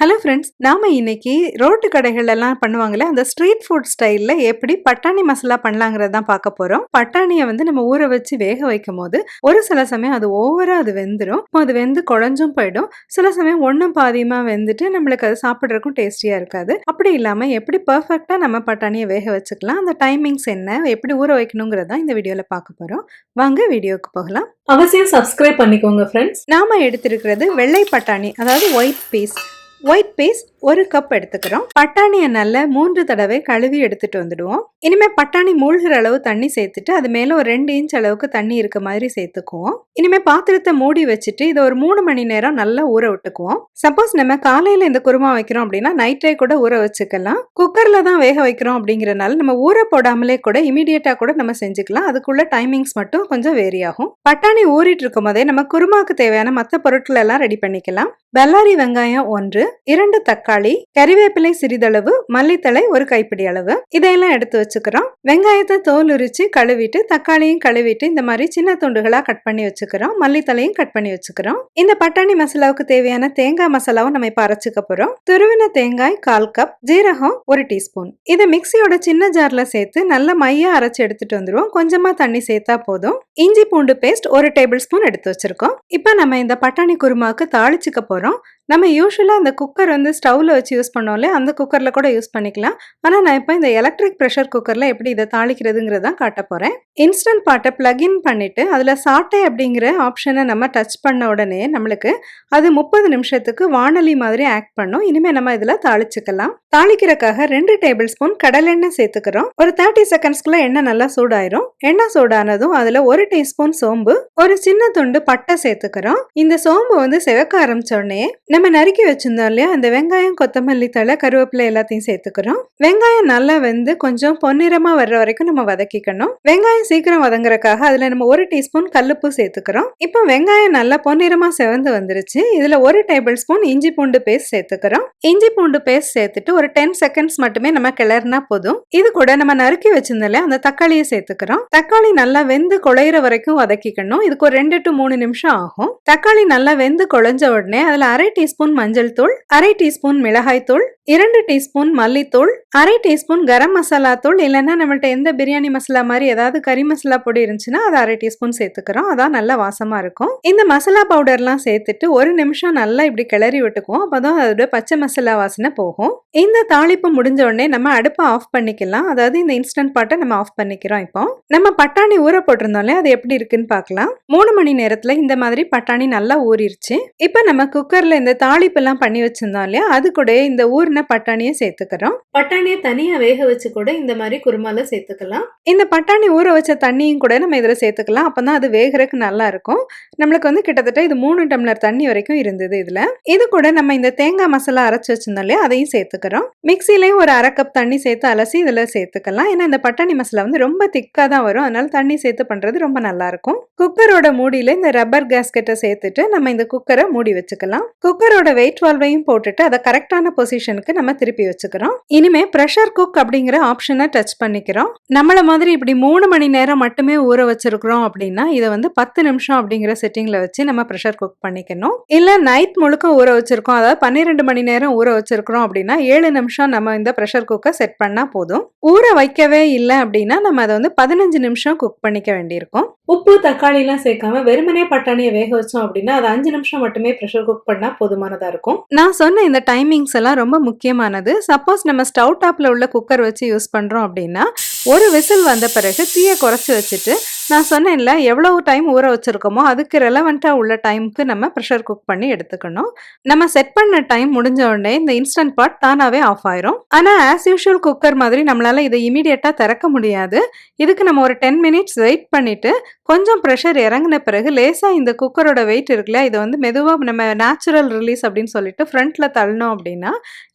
Hello friends நாம இன்னைக்கு road கடைகள் எல்லாம் பண்ணுவாங்கல்ல அந்த ஸ்ட்ரீட் ஃபுட் ஸ்டைல்ல எப்படி பட்டாணி மசாலா பண்ணலாங்கிறது தான் பார்க்க போறோம். பட்டாணியை வந்து நம்ம ஊற வச்சு வேக வைக்கும் போது ஒரு சில சமயம் அது ஓவரா அது வெந்துடும் அது வெந்து குழஞ்சும் போயிடும். சில சமயம் ஒன்றும் பாதியமா வெந்துட்டு நம்மளுக்கு அது சாப்பிட்றதுக்கும் டேஸ்டியா இருக்காது. அப்படி இல்லாம எப்படி பர்ஃபெக்டா நம்ம பட்டாணியை வேக வச்சுக்கலாம் அந்த டைமிங்ஸ் என்ன எப்படி ஊற வைக்கணுங்கிறத இந்த வீடியோல பார்க்க போறோம். வாங்க வீடியோக்கு போகலாம். அவசியம் சப்ஸ்கிரைப் பண்ணிக்கோங்க ஃப்ரெண்ட்ஸ் நாம எடுத்திருக்கிறது வெள்ளை பட்டாணி அதாவது ஒயிட் பீஸ் ஒயிட் பீஸ் ஒரு கப் எடுத்துக்கிறோம். பட்டாணியை நல்லா மூன்று தடவை கழுவி எடுத்துட்டு வந்துடுவோம். இனிமே பட்டாணி மூழ்கிற அளவு தண்ணி சேர்த்துட்டு அது மேல ஒரு ரெண்டு இன்ச் அளவுக்கு தண்ணி இருக்க மாதிரி சேர்த்துக்குவோம். இனிமே பாத்திரத்தை மூடி வச்சுட்டு இதை ஒரு மூணு மணி நேரம் நல்லா ஊற விட்டுக்குவோம். சப்போஸ் நம்ம காலையில இந்த குருமா வைக்கிறோம் அப்படின்னா நைட்டே கூட ஊற வச்சுக்கலாம். குக்கர்ல தான் வேக வைக்கிறோம் அப்படிங்கறனால நம்ம ஊற போடாமலே கூட இமீடியட்டா கூட நம்ம செஞ்சுக்கலாம். அதுக்குள்ள டைமிங்ஸ் மட்டும் கொஞ்சம் வேரி ஆகும். பட்டாணி ஊறிட்டு இருக்கும் போதே நம்ம குருமாக்கு தேவையான மற்ற பொருட்கள் எல்லாம் ரெடி பண்ணிக்கலாம். வெள்ளாரி வெங்காயம் ஒன்று இரண்டு தக்காளி தக்காளி கறிவேப்பிலை சிறிதளவு மல்லித்தழை ஒரு கைப்பிடி அளவு. இதையெல்லாம் எடுத்து வச்சுக்கிறோம். வெங்காயத்தை தோல் உரிச்சு கழுவிட்டு தக்காளியும் கழுவிட்டு இந்த மாதிரி சின்ன துண்டுகளா கட் பண்ணி வச்சுக்கிறோம். மல்லித்தலையும் கட் பண்ணி வச்சுக்கிறோம். இந்த பட்டாணி மசாலாவுக்கு தேவையான தேங்காய் மசாலாவும் நம்ம இப்ப அரைச்சுக்க போறோம். துருவின தேங்காய் கால் கப் ஜீரகம் ஒரு டீஸ்பூன். இதை மிக்சியோட சின்ன ஜார்ல சேர்த்து நல்ல மையா அரைச்சு எடுத்துட்டு வந்துருவோம். கொஞ்சமா தண்ணி சேர்த்தா போதும். இஞ்சி பூண்டு பேஸ்ட் ஒரு டேபிள் ஸ்பூன் எடுத்து வச்சிருக்கோம். இப்போ நம்ம இந்த பட்டாணி குருமாவுக்கு தாளிச்சுக்க போறோம். நம்ம யூஸ்வலாக அந்த குக்கர் வந்து ஸ்டவ்வில் வச்சு யூஸ் பண்ணோம்ல அந்த குக்கரில் கூட யூஸ் பண்ணிக்கலாம். ஆனால் நான் இப்போ இந்த எலக்ட்ரிக் ப்ரெஷர் குக்கரில் எப்படி இதை தாளிக்கிறதுங்கிறது தான் காட்ட போகிறேன் இன்ஸ்டன்ட் பாட்டை பிளக்இன் பண்ணிவிட்டு அதில் சாட்டை அப்படிங்கிற ஆப்ஷனை நம்ம டச் பண்ண உடனே நம்மளுக்கு அது முப்பது நிமிஷத்துக்கு வானொலி மாதிரி ஆக்ட் பண்ணும். இனிமேல் நம்ம இதில் தாளிச்சுக்கலாம். தாளிக்கிறக்காக ரெண்டு டேபிள் ஸ்பூன் கடலெண்ணெய் சேர்த்துக்கிறோம். ஒரு தேர்ட்டி செகண்ட்ஸ்க்குள்ள எண்ணெய் நல்லா சூடாயிரும். எண்ணெய் சூடானதும் அதில் ஒரு டீஸ்பூன் சோம்பு ஒரு சின்ன துண்டு பட்டை சேர்த்துக்கிறோம். இந்த சோம்பு வந்து செவக்க ஆரம்பிச்ச உடனே நம்ம நறுக்கி வச்சுருந்தோம் இல்லையா? அந்த வெங்காயம் கொத்தமல்லி தழை கருவேப்பிலை எல்லாத்தையும் சேர்த்துக்கிறோம். வெங்காயம் நல்லா வெந்து கொஞ்சம் பொன்னிறமா வர்ற வரைக்கும் நம்ம வதக்கிக்கணும். வெங்காயம் சீக்கிரம் வதங்குறக்காக அதுல நம்ம ஒரு டீஸ்பூன் கல்லுப்பு சேர்த்துக்கிறோம். இப்போ வெங்காயம் நல்லா பொன்னிறமா செவந்து வந்துருச்சு. இதுல ஒரு டேபிள் ஸ்பூன் இஞ்சி பூண்டு பேஸ்ட் சேர்த்துக்கிறோம். இஞ்சி பூண்டு பேஸ்ட் சேர்த்துட்டு ஒரு டென் செகண்ட்ஸ் மட்டுமே நம்ம கிளறினா போதும். இது கூட நம்ம நறுக்கி வச்சிருந்தோம்ல அந்த தக்காளியை சேர்த்துக்கிறோம். தக்காளி நல்லா வெந்து குழையிற வரைக்கும் வதக்கிக்கணும். இதுக்கு ஒரு ரெண்டு டு மூணு நிமிஷம் ஆகும். தக்காளி நல்லா வெந்து குழஞ்ச உடனே அதுல அரை டீ டீஸ்பூன் மஞ்சள் தூள் அரை டீஸ்பூன் மிளகாய் தூள் இரண்டு டீஸ்பூன் மல்லித்தூள் அரை டீஸ்பூன் கரம் மசாலா தூள் இல்லைன்னா நம்மள்ட்ட எந்த பிரியாணி மசாலா மாதிரி ஏதாவது கறி மசாலா பொடி இருந்துச்சுன்னா அதை அரை டீஸ்பூன் சேர்த்துக்கிறோம். அதான் நல்லா வாசமா இருக்கும். இந்த மசாலா பவுடர்லாம் சேர்த்துட்டு ஒரு நிமிஷம் நல்லா இப்படி கிளறி விட்டுக்குவோம். அப்போதான் அதோட பச்சை மசாலா வாசனை போகும். இந்த தாளிப்பு முடிஞ்ச உடனே நம்ம அடுப்பை ஆஃப் பண்ணிக்கலாம். அதாவது இந்த இன்ஸ்டன்ட் பாட்டை நம்ம ஆஃப் பண்ணிக்கிறோம் இப்போ. நம்ம பட்டாணி ஊற போட்டிருந்தோம்ல அது எப்படி இருக்குன்னு பார்க்கலாம். மூணு மணி நேரத்துல இந்த மாதிரி பட்டாணி நல்லா ஊறிடுச்சு இப்போ நம்ம குக்கர்ல இந்த தாளிப்பு எல்லாம் பண்ணி வச்சிருந்தோம் இல்லையா? அது கூட இந்த ஊறின பட்டாணியை சேர்த்துக்கிறோம். பட்டாணியை தனியா வேக வச்சு கூட இந்த மாதிரி குருமால சேர்த்துக்கலாம். இந்த பட்டாணி ஊற வச்ச தண்ணியும் கூட நம்ம இதில் சேர்த்துக்கலாம். அப்பதான் அது வேகறதுக்கு நல்லா இருக்கும். நம்மளுக்கு வந்து கிட்டத்தட்ட இது மூணு டம்ளர் தண்ணி வரைக்கும் இருந்தது இதுல. இது கூட நம்ம இந்த தேங்காய் மசாலா அரைச்சு வச்சிருந்தோம் இல்லையா? அதையும் சேர்த்துக்கிறோம். மிக்சிலையும் ஒரு அரை கப் தண்ணி சேர்த்து அலசி இதில் சேர்த்துக்கலாம். ஏன்னா இந்த பட்டாணி மசாலா வந்து ரொம்ப திக்காக தான் வரும். அதனால தண்ணி சேர்த்து பண்றது ரொம்ப நல்லா இருக்கும். குக்கரோட மூடியில இந்த ரப்பர் கேஸ்கெட்டை சேர்த்துட்டு நம்ம இந்த குக்கரை மூடி வச்சுக்கலாம். குக்கரோட வெயிட் வால்வையும் போட்டுட்டு அதை கரெக்டான பொசிஷனுக்கு நம்ம திருப்பி வச்சுக்கிறோம். இனிமே ப்ரெஷர் குக் அப்படிங்கிற ஆப்ஷனை டச் பண்ணிக்கிறோம். நம்மள மாதிரி இப்படி மூணு மணி நேரம் மட்டுமே ஊற வச்சிருக்கிறோம் அப்படின்னா இதை வந்து பத்து நிமிஷம் அப்படிங்கிற செட்டிங்ல வச்சு நம்ம ப்ரெஷர் குக் பண்ணிக்கணும். இல்ல நைட் முழுக்க ஊற வச்சிருக்கோம். அதாவது பன்னிரெண்டு மணி நேரம் ஊற வச்சிருக்கிறோம் அப்படின்னா ஏழு நிமிஷம் நம்ம இந்த ப்ரெஷர் குக்கை செட் பண்ணா போதும். ஊற வைக்கவே இல்லை அப்படின்னா நம்ம அதை வந்து பதினஞ்சு நிமிஷம் குக் பண்ணிக்க வேண்டியிருக்கும். உப்பு தக்காளி எல்லாம் சேர்க்காம வெறுமனே பட்டாணியை வேக வச்சோம் அப்படின்னா அது அஞ்சு நிமிஷம் மட்டுமே ப்ரெஷர் குக் பண்ணா போதுமானதாக இருக்கும்? நான் சொன்ன இந்த டைமிங்ஸ் எல்லாம் ரொம்ப முக்கியமானது. சப்போஸ் நம்ம ஸ்டவ் டாப்பில் உள்ள குக்கர் வச்சு யூஸ் பண்ணுறோம் அப்படின்னா ஒரு விசில் வந்த பிறகு தீயை குறைச்சி வச்சுட்டு நான் சொன்னேன்ல எவ்வளவு டைம் ஊற வச்சுருக்கோமோ அதுக்கு ரெலவெண்ட்டாக உள்ள டைமுக்கு நம்ம ப்ரெஷர் குக் பண்ணி எடுத்துக்கணும். நம்ம செட் பண்ண டைம் முடிஞ்ச உடனே இந்த இன்ஸ்டன்ட் பாட் தானாகவே ஆஃப் ஆயிரும். ஆனால் ஆஸ் யூஷுவல் குக்கர் மாதிரி நம்மளால இதை இமீடியட்டாக திறக்க முடியாது. இதுக்கு நம்ம ஒரு டென் மினிட்ஸ் வெயிட் பண்ணிட்டு கொஞ்சம் ப்ரெஷர் இறங்கின பிறகு லேசாக இந்த குக்கரோட வெயிட் இருக்குல்ல இதை வந்து மெதுவாக நம்ம நேச்சுரல் ரிலீஸ் அப்படின்னு சொல்லிட்டு ஃப்ரண்ட்டில் தள்ளணும் அப்படின்னா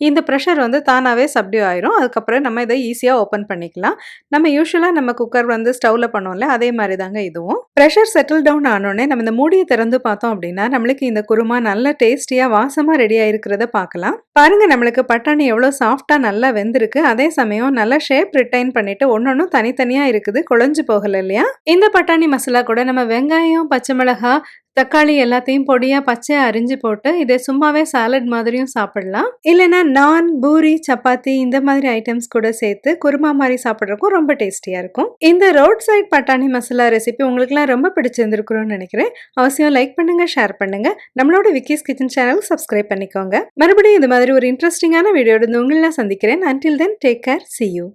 இந்த ப்ரெஷர் வந்து தானாகவே சப்டியூ ஆயிரும். அதுக்கப்புறம் நம்ம இதை ஈஸியாக ஓப்பன் பண்ணிக்கலாம். நம்ம யூஸ்வலாக நம்ம குக்கர் வந்து ஸ்டவ்வில் பண்ணோம்ல அதே மாதிரி தாங்க இதுவும். ப்ரெஷர் செட்டில் டவுன் ஆனோடனே நம்ம இந்த மூடியை திறந்து பார்த்தோம் அப்படின்னா நம்மளுக்கு இந்த குருமா நல்ல டேஸ்டியாக வாசமாக ரெடி ஆயிருக்கிறத பார்க்கலாம். பாருங்க நம்மளுக்கு பட்டாணி எவ்வளோ சாஃப்டாக நல்லா வெந்திருக்கு. அதே சமயம் நல்லா ஷேப் ரிட்டைன் பண்ணிட்டு ஒன்னொன்னும் தனித்தனியாக இருக்குது குழஞ்சு போகல இல்லையா? இந்த பட்டாணி மசாலா கூட நம்ம வெங்காயம் பச்சை மிளகாய் தக்காளி எல்லாத்தையும் பொடியா பச்சையா அரிஞ்சு போட்டு இதை சும்மாவே சாலட் மாதிரியும் சாப்பிடலாம். இல்லைன்னா நான் பூரி சப்பாத்தி இந்த மாதிரி ஐட்டம்ஸ் கூட சேர்த்து குருமா மாதிரி சாப்பிட்றதுக்கும் ரொம்ப டேஸ்டியா இருக்கும். இந்த ரோட் சைட் பட்டாணி மசாலா ரெசிபி உங்களுக்குலாம் ரொம்ப பிடிச்சிருந்திருக்கும்னு நினைக்கிறேன். அவசியம் லைக் பண்ணுங்க ஷேர் பண்ணுங்க. நம்மளோட விக்கிஸ் கிச்சன் சேனல் சப்ஸ்கிரைப் பண்ணிக்கோங்க. மறுபடியும் இது மாதிரி ஒரு இன்ட்ரெஸ்டிங்கான வீடியோ உங்களை சந்திக்கிறேன். Until then take care see you